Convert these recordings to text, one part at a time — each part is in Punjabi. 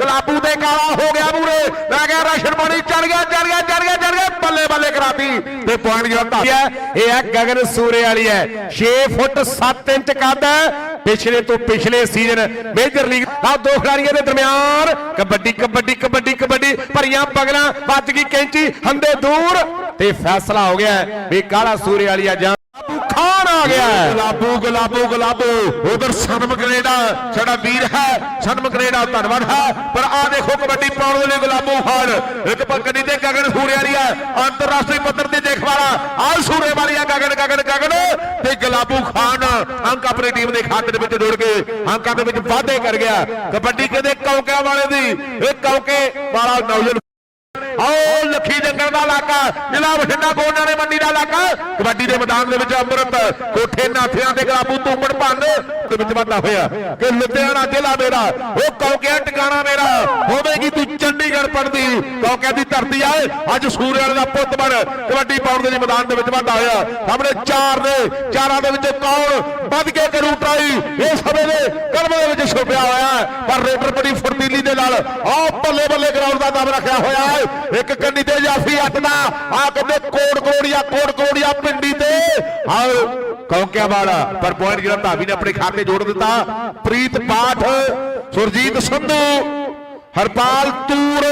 ਗਲਾਬੂ ਦੇ ਕਾਲਾ ਹੋ ਗਿਆ ਮੂਰੇ। ਲੈ ਗਿਆ ਰਸ਼ਨ ਪਾਣੀ ਚੜ ਗਿਆ ਚੜ ਗਿਆ ਚੜ ਗਿਆ ਚੜ ਗਿਆ, ਬੱਲੇ ਬੱਲੇ ਕਰਾਤੀ। ਤੇ ਪੁਆਇੰਟ ਜਿਹੜਾ ਧਾਰਿਆ ਇਹ ਹੈ ਗਗਨ ਸੂਰੇ ਵਾਲੀ ਹੈ। 6 ਫੁੱਟ 7 ਇੰਚ ਕੱਦ ਹੈ। ਪਿਛਲੇ ਤੋਂ ਪਿਛਲੇ ਸੀਜ਼ਨ ਮੇਜਰ ਲੀਗ ਆ ਦੋ ਖਿਡਾਰੀਆਂ ਦੇ ਦਰਮਿਆਨ ਕਬੱਡੀ ਕਬੱਡੀ ਕਬੱਡੀ ਕਬੱਡੀ, ਭਰੀਆਂ ਪਗਲਾਂ, ਵੱਜ ਗਈ ਕੈਂਚੀ, ਹੰਦੇ ਦੂਰ। ਤੇ ਫੈਸਲਾ ਹੋ ਗਿਆ ਵੀ ਕਾਲਾ ਸੂਰੇ ਵਾਲੀ ਆ ਜਾਂ ਆ ਗਿਆ ਹੈ। ਗੁਲਾਬੂ ਗੁਲਾਬੂ ਗੁਲਾਬੂ। ਉਧਰ ਸਨਮ ਕੈਨੇਡਾ ਸਾਡਾ ਵੀਰ ਹੈ। ਸਨਮ ਕੈਨੇਡਾ ਧੰਨਵਾਦ ਹੈ। ਪਰ ਆ ਦੇਖੋ ਕਬੱਡੀ ਪਾਉਣ ਵਾਲੇ ਗੁਲਾਬੂ ਖਾਨ ਇੱਕ ਪੱਕੜੀ ਤੇ ਗਗਨ ਸੂਰੇ ਵਾਲੀ ਅੰਤਰਰਾਸ਼ਟਰੀ ਪੱਧਰ ਤੇ ਦੇਖ ਵਾਲਾ ਆ ਸੂਰੇ ਆ ਗਗਨ ਗਗਨ ਗਗਨ। ਤੇ ਗੁਲਾਬੂ ਖਾਨ ਅੰਕ ਆਪਣੀ ਟੀਮ ਦੇ ਖਾਤੇ ਦੇ ਵਿੱਚ ਜੋੜ ਕੇ ਅੰਕਾਂ ਦੇ ਵਿੱਚ ਵਾਧੇ ਕਰ ਗਿਆ। ਕਬੱਡੀ ਕਹਿੰਦੇ ਕੌਕਿਆਂ ਵਾਲੇ ਦੀ, ਇਹ ਕੌਕੇ ਵਾਲਾ ਨੌਜਵਾਨ ਆਓ ਲੱਖੀ ਜੰਗਲ ਦਾ ਇਲਾਕਾ ਜ਼ਿਲ੍ਹਾ ਬਠਿੰਡਾ ਗੋਨਿਆਣੇ ਮੰਡੀ ਦਾ ਇਲਾਕਾ, ਕਬੱਡੀ ਦੇ ਮੈਦਾਨ ਦੇ ਵਿੱਚ ਅੰਮ੍ਰਿਤ, ਕੋਠੇ ਨਾਥਿਆਂ ਤੇ ਗਲਾਬੂ ਤੂੰਬੜ ਭੰਨ ਦੇ ਵਿੱਚ ਵਾਧਾ ਹੋਇਆ। ਕਿ ਲੁਧਿਆਣਾ ਜ਼ਿਲ੍ਹਾ ਮੇਰਾ, ਉਹ ਕੌਕਿਆ ਟਿਕਾਣਾ ਮੇਰਾ, ਹੋਵੇਗੀ ਤੂੰ ਚੰਡੀਗੜ੍ਹ ਪੜਦੀ ਕੌਕਿਆ ਦੀ ਧਰਤੀ ਆਏ, ਅੱਜ ਸੂਰਿਆਲ ਦਾ ਪੁੱਤ ਬਣ, ਕਬੱਡੀ ਪਾਉਣ ਦੇ ਮੈਦਾਨ ਦੇ ਵਿੱਚ ਵਾਧਾ ਹੋਇਆ। ਸਾਹਮਣੇ ਚਾਰ ਨੇ, ਚਾਰਾਂ ਦੇ ਵਿੱਚ ਕੌਣ ਵੱਧ ਕੇ ਕਰੂ ਟਰਾਈ ਇਹ ਸਮੇਂ ਦੇ ਕਲਮ ਦੇ ਵਿੱਚ ਛੁਪਿਆ ਹੋਇਆ ਪਰ ਰੇਡਰ ਬੜੀ ਫੁਰਤੀਲੀ ਦੇ ਨਾਲ, ਆਹ ਬੱਲੇ ਬੱਲੇ ਗਰਾਊਂਡ ਦਾ ਦਮ ਰੱਖਿਆ ਹੋਇਆ ਹੈ। ਇੱਕ ਕੰਨੀ ਤੇ ਜਾਫੀ ਅੱਟ ਆ ਕਹਿੰਦੇ ਕੋੜ ਕੋੜੀਆ ਕੋੜ ਕੋੜੀਆ ਪਿੰਡੀ ਤੇ। ਆਓ ਕੌਂਕਿਆ ਵਾਲਾ ਪਰ ਪੁਆਇੰਟ ਜਿਹੜਾ ਧਾਵੀ ਨੇ ਆਪਣੇ ਖਾਤੇ ਜੋੜ ਦਿੱਤਾ। ਪ੍ਰੀਤ ਪਾਠ, ਸੁਰਜੀਤ ਸੰਧੂ, ਹਰਪਾਲ ਤੂਰ,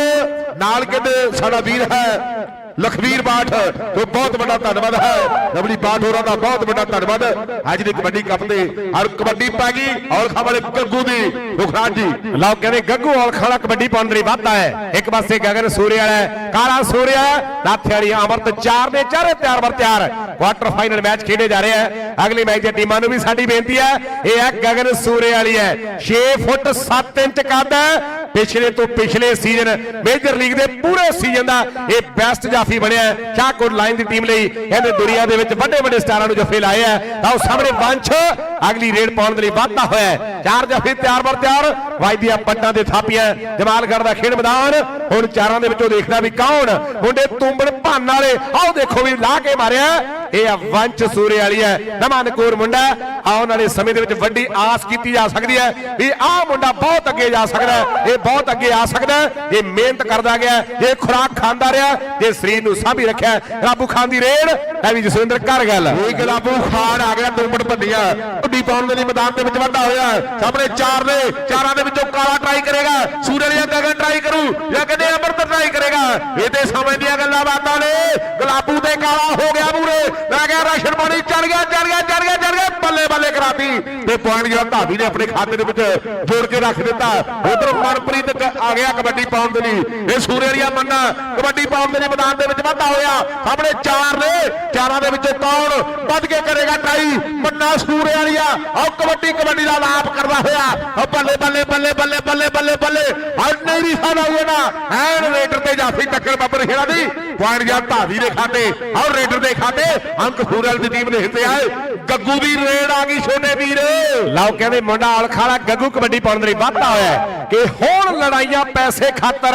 ਨਾਲ ਕਹਿੰਦੇ ਸਾਡਾ ਵੀਰ ਹੈ ਲਖਵੀਰ ਬਾਠ ਤੋਂ ਬਹੁਤ ਵੱਡਾ ਧੰਨਵਾਦ ਹੈ। ਲਵਲੀ ਬਾਠ ਹੋਰਾਂ ਦਾ ਬਹੁਤ ਵੱਡਾ ਧੰਨਵਾਦ। ਅੱਜ ਦੀ ਕਬੱਡੀ ਕੱਪ ਤੇ ਔਰ ਕਬੱਡੀ ਪੈ ਗਈ, ਔਲਖਾ ਵਾਲੇ ਗੱਗੂ ਦੀ। ਮੁਖਰਾਜ ਜੀ, ਲਓ ਕਹਿੰਦੇ ਗੱਗੂ ਔਲਖਾ ਵਾਲਾ ਕਬੱਡੀ ਪਾਉਣ ਦੇ ਲਈ ਵਾਧਾ ਹੈ। ਇੱਕ ਪਾਸੇ ਗਗਨ ਸੂਰੇ ਵਾਲਾ ਕਾਲਾ ਸੂਰਿਆ ਨਾਥੇ ਵਾਲੀ ਅਮਰਤ ਚਾਰ ਦੇ ਚਾਰੇ ਤਿਆਰ ਵਰ ਤਿਆਰ। ਕੁਆਟਰ ਫਾਈਨਲ ਮੈਚ ਖੇਡੇ ਜਾ ਰਹੇ ਹੈ। ਅਗਲੀ ਮੈਚ ਦੀਆਂ ਟੀਮਾਂ ਨੂੰ ਵੀ ਸਾਡੀ ਬੇਨਤੀ ਹੈ, ਇਹ ਹੈ ਗਗਨ ਸੂਰੇ ਵਾਲੀ ਹੈ। 6 ਫੁੱਟ 7 ਇੰਚ ਕੱਦ ਹੈ। ਪਿਛਲੇ ਤੋਂ ਪਿਛਲੇ ਸੀਜ਼ਨ ਮੇਜਰ ਲੀਗ ਦੇ ਪੂਰੇ ਸੀਜ਼ਨ ਦਾ ਇਹ ਬੈਸਟ ਜਾਫੀ ਬਣਿਆ ਹੈ। ਸ਼ਾਹਕੋਟ ਲਾਈਨ ਦੀ ਟੀਮ ਲਈ ਇਹਨੇ ਦੁਨੀਆ ਦੇ ਵਿੱਚ ਵੱਡੇ ਵੱਡੇ ਸਟਾਰਾਂ ਨੂੰ ਜਫੇ ਲਾਏ ਆ ਤਾਂ ਉਹ ਸਾਹਮਣੇ ਵੰਸ਼ ਅਗਲੀ ਰੇਡ ਪਾਉਣ ਦੇ ਲਈ ਵਾਧਾ ਹੋਇਆ ਚਾਰ ਜਫੇ ਤਿਆਰ ਬਰ ਤਿਆਰ ਵਾਜਦੀਆਂ ਪੱਟਾਂ ਤੇ ਥਾਪੀਆਂ ਜਮਾਲਗੜ੍ਹ ਦਾ ਖੇਡ ਮੈਦਾਨ, ਹੁਣ ਚਾਰਾਂ ਦੇ ਵਿੱਚੋਂ ਦੇਖਦਾ ਵੀ ਕੌਣ ਮੁੰਡੇ ਤੂੰਬੜ ਭੰਨ ਵਾਲੇ ਆਓ ਦੇਖੋ ਵੀ ਲਾ ਕੇ ਮਾਰਿਆ ਇਹ ਆ ਵੰਸ਼ ਸੂਰੇ ਵਾਲੀ ਹੈ। ਨਮਨਕੂਰ ਮੁੰਡਾ ਆਉਣ ਵਾਲੇ ਸਮੇਂ ਦੇ ਵਿੱਚ ਵੱਡੀ ਆਸ ਕੀਤੀ ਜਾ ਸਕਦੀ ਹੈ ਵੀ ਆਹ ਮੁੰਡਾ ਬਹੁਤ ਅੱਗੇ ਜਾ ਸਕਦਾ ਹੈ, ਇਹ ਬਹੁਤ ਅੱਗੇ ਆ ਸਕਦਾ ਹੈ ਜੇ ਮਿਹਨਤ ਕਰਦਾ ਗਿਆ ਜੇ ਖੁਰਾਕ ਖਾਂਦਾ ਰਿਹਾ ਜੇ ਸਰੀਰ ਨੂੰ ਸਾਂਭੀ ਰੱਖਿਆ ਰਾਬੂ ਖਾਨ ਦੀ ਰੇਡ ਐ ਵੀ ਜਸਵਿੰਦਰ ਕਰ ਗੱਲ। ਇਹ ਗਲਾਬੂ ਖਾਨ ਆ ਗਿਆ ਤੁੰਬੜ ਭੰਨੀਆਂ ਉੱਡੀ ਪਾਉਣ ਦੇ ਲਈ ਮੈਦਾਨ ਦੇ ਵਿੱਚ ਵੱਡਾ ਹੋਇਆ ਸਾਹਮਣੇ ਚਾਰ ਨੇ, ਚਾਰਾਂ ਦੇ ਵਿੱਚੋਂ ਕਾਲਾ ਟਰਾਈ ਕਰੇਗਾ। ਸੂਰਜ ਜਾਂ ਗਗਨ ਟਰਾਈ ਕਰੂ, ਜਾਂ ਕਹਿੰਦੇ ਅਮਰਤ ਟਰਾਈ ਕਰੇਗਾ। ਇਹ ਤੇ ਸਮੇਂ ਦੀਆਂ ਗੱਲਾਂ ਬਾਤਾਂ ਨੇ। ਗਲਾਬੂ ਤੇ ਕਾਲਾ ਹੋ ਗਿਆ ਮੂਰੇ। ਲੈ ਗਿਆ ਰਸ਼ਨ ਪਾਣੀ ਚੜ ਗਿਆ ਚੜ ਗਿਆ ਚੜ ਗਿਆ ਚੜ ਗਿਆ, ਬੱਲੇ ਬੱਲੇ ਕਰਾਤੀ। ਤੇ ਪੁਆਇੰਟ ਜਿਹੜਾ ਧਾਵੀ ਨੇ ਆਪਣੇ ਖਾਤੇ ਦੇ ਵਿੱਚ ਜੋੜ ਕੇ ਰੱਖ ਦਿੱਤਾ। ਉਧਰ ਮਨਪ੍ਰੀਤ ਆ ਗਿਆ ਕਬੱਡੀ ਪਾਉਣ ਦੇ ਲਈ। ਇਹ ਸੂਰੇ ਮੰਨਾ ਕਬੱਡੀ ਪਾਉਣ ਦੇ ਲਈ ਮੈਦਾਨ ਦੇ ਵਿੱਚ ਵਾਧਾ ਹੋਇਆ। ਸਾਹਮਣੇ ਚਾਰ ਨੇ, ਚਾਰਾਂ ਦੇ ਵਿੱਚੋਂ ਕੌਣ ਵੱਧ ਕੇ ਕਰੇਗਾ ਟਰਾਈ ਮੰਨਾ ਸੂਰੇ ਵਾਲੀਆ ਆਹ ਕਬੱਡੀ ਕਬੱਡੀ ਦਾ ਲਾਭ ਕਰਦਾ ਹੋਇਆ। ਉਹ ਬੱਲੇ ਬੱਲੇ ਬੱਲੇ ਬੱਲੇ ਬੱਲੇ ਬੱਲੇ ਬੱਲੇ। ਅੱਜ ਨਹੀਂ ਵੀ ਸਾਡਾ ਹੋਇਆ ਨਾ ਐਨ ਰੇਟਰ ਤੇ ਜਾਫੀ ਟੱਕਰ ਬੱਬਰ ਖੇੜਾ ਦੀ। ਪੁਆਇੰਟ ਗਿਆ, ਧਾਵੀ ਦੇ ਖਾਤੇ ਔਰ ਰੇਡਰ ਦੇ ਖਾਤੇ, ਅੰਕ ਸੂਰਲ ਦੀ ਟੀਮ ਦੇ ਹਿੱਸੇ ਆਏ। ਗੱਗੂ ਦੀ ਰੇਡ ਆ ਗਈ ਛੋਟੇ ਵੀਰ। ਲਓ ਕਹਿੰਦੇ ਮੁੰਡਾ ਅਲਖਾਲਾ ਗੱਗੂ ਕਬੱਡੀ ਪਾਉਣ ਦੇ ਲਈ ਵਾਧਾ ਹੋਇਆ ਕਿ ਹੁਣ ਲੜਾਈਆਂ ਪੈਸੇ ਖਾਤਰ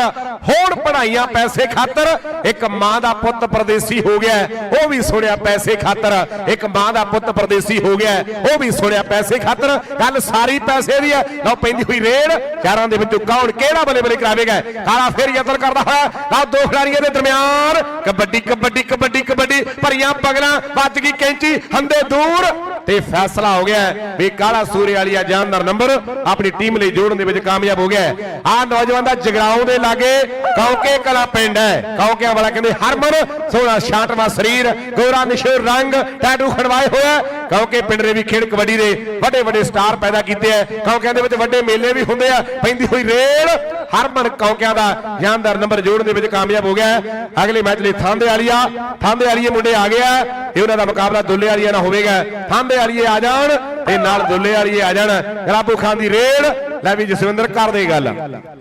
ਹੁਣ ਪੜਾਈਆਂ ਪੈਸੇ ਖਾਤਰ। ਇੱਕ ਮਾਂ ਦਾ ਪੁੱਤ ਪਰਦੇਸੀ ਹੋ ਗਿਆ ਉਹ ਵੀ ਸੁਣਿਆ ਪੈਸੇ ਖਾਤਰ। ਇੱਕ ਮਾਂ ਦਾ ਪੁੱਤ ਪਰਦੇਸੀ ਹੋ ਗਿਆ ਉਹ ਵੀ ਸੁਣਿਆ ਪੈਸੇ ਖਾਤਰ। ਗੱਲ ਸਾਰੀ ਪੈਸੇ ਦੀ ਹੈ। ਲਓ, ਪੈਂਦੀ ਹੋਈ ਰੇਡ ਚਾਰਾਂ ਦੇ ਵਿੱਚੋਂ ਕੌਣ ਕਿਹੜਾ ਬਲੇ ਬੱਲੇ ਕਰਾਵੇਗਾ? ਕਾਲਾ ਫੇਰ ਯਤਨ ਕਰਦਾ ਹੋਇਆ। ਲਓ, ਦੋ ਖਿਡਾਰੀਆਂ ਦੇ ਦਰਮਿਆਨ। ਕਬੱਡੀ ਕਬੱਡੀ ਕਬੱਡੀ ਕਬੱਡੀ। ਭਰੀਆਂ ਪਗਲਾਂ, ਵੱਜ ਗਈ ਕੈਂਚੀ, ਹੰਦੇ ਦੂਰ। ਤੇ ਫੈਸਲਾ ਹੋ ਗਿਆ ਵੀ ਕਾਲਾ ਸੂਰੇ ਵਾਲੀ ਜਾਨਦਾਰ ਨੰਬਰ ਆਪਣੀ ਟੀਮ ਲਈ ਜੋੜਨ ਦੇ ਵਿੱਚ ਕਾਮਯਾਬ ਹੋ ਗਿਆ ਆ ਨੌਜਵਾਨ ਦਾ ਜਗਰਾਉਂ ਦੇ ਲਾਗੇ ਕੌਕੇ ਕਲਾ ਪਿੰਡ ਹੈ। ਕੌਕਿਆਂ ਵਾਲਾ ਕਹਿੰਦੇ ਹਰਮਨ, ਸੋਹਣਾ ਛਾਟਵਾ ਸਰੀਰ, ਗੋਰਾ ਨਿਸ਼ਰ ਰੰਗ ਟੈਟੂ ਖੜਵਾਏ ਹੋਇਆ ਕੌਕੇ ਪਿੰਡ ਦੇ ਵੀ ਖੇਡ ਕਬੱਡੀ ਦੇ ਵੱਡੇ ਵੱਡੇ ਸਟਾਰ ਪੈਦਾ ਕੀਤੇ ਆ ਕੌਕਿਆਂ ਦੇ ਵਿੱਚ ਵੱਡੇ ਮੇਲੇ ਵੀ ਹੁੰਦੇ ਆ। ਪੈਂਦੀ ਹੋਈ ਰੇਲ ਹਰਮਨ ਕੌਕਿਆਂ ਦਾ ਜਾਨਦਾਰ ਨੰਬਰ ਜੋੜਨ ਦੇ ਵਿੱਚ ਕਾਮਯਾਬ ਹੋ ਗਿਆ ਅਗਲੇ ਮੈਚ ਲਈ ਥਾਂਦੇ ਵਾਲੀਆ, ਥਾਂਦੇ ਵਾਲੀਏ ਮੁੰਡੇ ਆ ਗਿਆ ਇਹ ਉਹਨਾਂ ਦਾ ਮੁਕਾਬਲਾ ਦੁੱਲੇ ਵਾਲੀਆ ਨਾਲ ਹੋਵੇਗਾ। ਥਾਂਦੇ ਵਾਲੀਏ ਆ ਜਾਣ ਤੇ ਨਾਲ ਦੁੱਲੇ ਵਾਲੀਏ ਆ ਜਾਣ। ਗਲਾਬੂ ਖਾਨ ਦੀ ਰੇਲ ਲੈ ਵੀ ਜਸਵਿੰਦਰ ਕਰ ਦੇ ਗੱਲ।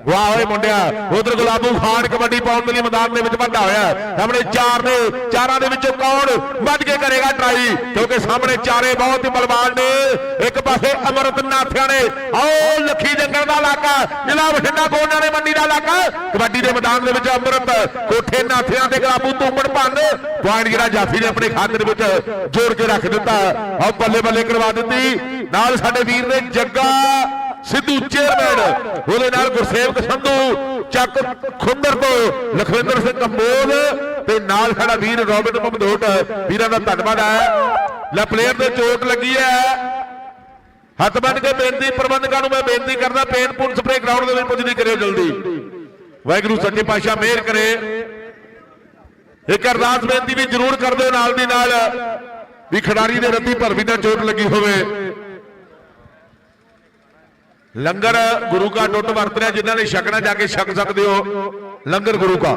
ਵਾਹ ਓਏ ਮੁੰਡਿਆ, ਉਧਰ ਗੁਲਾਬੂ ਖਾਨ ਕਬੱਡੀ ਪਾਉਣ ਦੇ ਲਈ ਮੈਦਾਨ ਦੇ ਵਿੱਚ ਵੱਡਾ ਹੋਇਆ। ਸਾਹਮਣੇ ਚਾਰ ਨੇ, ਚਾਰਾਂ ਦੇ ਵਿੱਚੋਂ ਕੌਣ ਵੱਧ ਕੇ ਕਰੇਗਾ ਟਰਾਈ ਕਿਉਂਕਿ ਸਾਹਮਣੇ ਚਾਰੇ ਬਹੁਤ ਹੀ ਬਲਵਾਨ ਨੇ। ਇੱਕ ਪਾਸੇ ਅਮਰਤ ਨਾਥਿਆਂ ਨੇ ਆਓ ਲੱਖੀ ਜੰਗਲ ਦਾ ਇਲਾਕਾ ਜ਼ਿਲ੍ਹਾ ਬਠਿੰਡਾ ਗੋਨਿਆਣੇ ਨੇ ਮੰਡੀ ਦਾ ਇਲਾਕਾ। ਕਬੱਡੀ ਦੇ ਮੈਦਾਨ ਦੇ ਵਿੱਚ ਅਮਰਤ, ਕੋਠੇ, ਨਾਥਿਆਂ ਤੇ ਗੁਲਾਬੂ ਤੂੰਬੜ ਭੰਨ। ਪੁਆਇੰਟ ਜਿਹੜਾ ਜਾਫੀ ਨੇ ਆਪਣੇ ਖਾਤੇ ਦੇ ਵਿੱਚ ਜੋੜ ਕੇ ਰੱਖ ਦਿੱਤਾ। ਆਓ ਬੱਲੇ ਬੱਲੇ ਕਰਵਾ ਦਿੱਤੀ। ਨਾਲ ਸਾਡੇ ਵੀਰ ਨੇ ਜੱਗਾ ਸਿੱਧੂ ਚੇਅਰਮੈਨ। ਉਹਦੇ ਨਾਲ ਗੁਰਸੇਵਕ ਸੰਧੂ, ਚੱਕ ਖੁੰਦਰ ਤੋਂ ਲਖਵਿੰਦਰ ਸਿੰਘ ਕੰਬੋਜ ਤੇ ਨਾਲ ਸਾਡਾ ਵੀਰ ਰੋਬਿਨ ਮਮਦੋਟ ਵੀਰਾਂ ਦਾ ਧੰਨਵਾਦ ਹੈ। ਲੈ ਪਲੇਅਰ ਤੇ ਚੋਟ ਲੱਗੀ ਹੈ। ਹੱਥ ਬੰਨ ਕੇ ਬੇਨਤੀ, ਪ੍ਰਬੰਧਕਾਂ ਨੂੰ ਮੈਂ ਬੇਨਤੀ ਕਰਦਾ ਪੇਨ ਪੁਣ ਸਪਰੇ ਗਰਾਊਂਡ ਦੇ ਵਿੱਚ ਪੁੱਜਦੀ ਕਰਿਓ ਜਲਦੀ। ਵਾਹਿਗੁਰੂ, ਸੱਚੇ ਪਾਤਸ਼ਾਹ ਮਿਹਰ ਕਰੇ। ਇੱਕ ਅਰਦਾਸ ਬੇਨਤੀ ਵੀ ਜ਼ਰੂਰ ਕਰ ਦਿਓ, ਨਾਲ ਦੀ ਨਾਲ ਵੀ ਖਿਡਾਰੀ ਦੇ ਰੱਤੀ ਭਰਵੀ ਦਾ ਚੋਟ ਲੱਗੀ ਹੋਵੇ। ਲੰਗਰ ਗੁਰੂ ਕਾ ਟੁੱਟ ਵਰਤ ਰਿਹਾ, ਜਿਨ੍ਹਾਂ ਨੇ ਛਕਣਾ ਜਾ ਕੇ ਛਕ ਸਕਦੇ ਹੋ। ਲੰਗਰ ਗੁਰੂ ਕਾ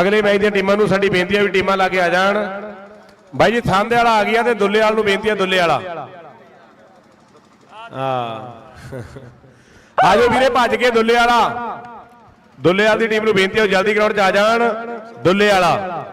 ਅਗਲੇ ਮੈਚ ਦੀਆਂ ਟੀਮਾਂ ਨੂੰ ਸਾਡੀ ਬੇਨਤੀ ਹੈ ਵੀ ਟੀਮਾਂ ਲਾ ਕੇ ਆ ਜਾਣ। ਬਾਈ ਜੀ, ਥਾਂਦੇ ਵਾਲਾ ਆ ਗਿਆ ਤੇ ਦੁੱਲੇ ਵਾਲ ਨੂੰ ਬੇਨਤੀ ਹੈ ਦੁੱਲੇ ਵਾਲਾ ਹਾਂ। ਆਜੋ ਵੀਰੇ, ਭੱਜ ਕੇ ਦੁੱਲੇ ਵਾਲਾ ਦੁੱਲੇ ਵਾਲ ਦੀ ਟੀਮ ਨੂੰ ਬੇਨਤੀ ਹੈ ਉਹ ਜਲਦੀ ਗਰਾਊਂਡ 'ਚ ਆ ਜਾਣ। ਦੁੱਲੇ ਵਾਲਾ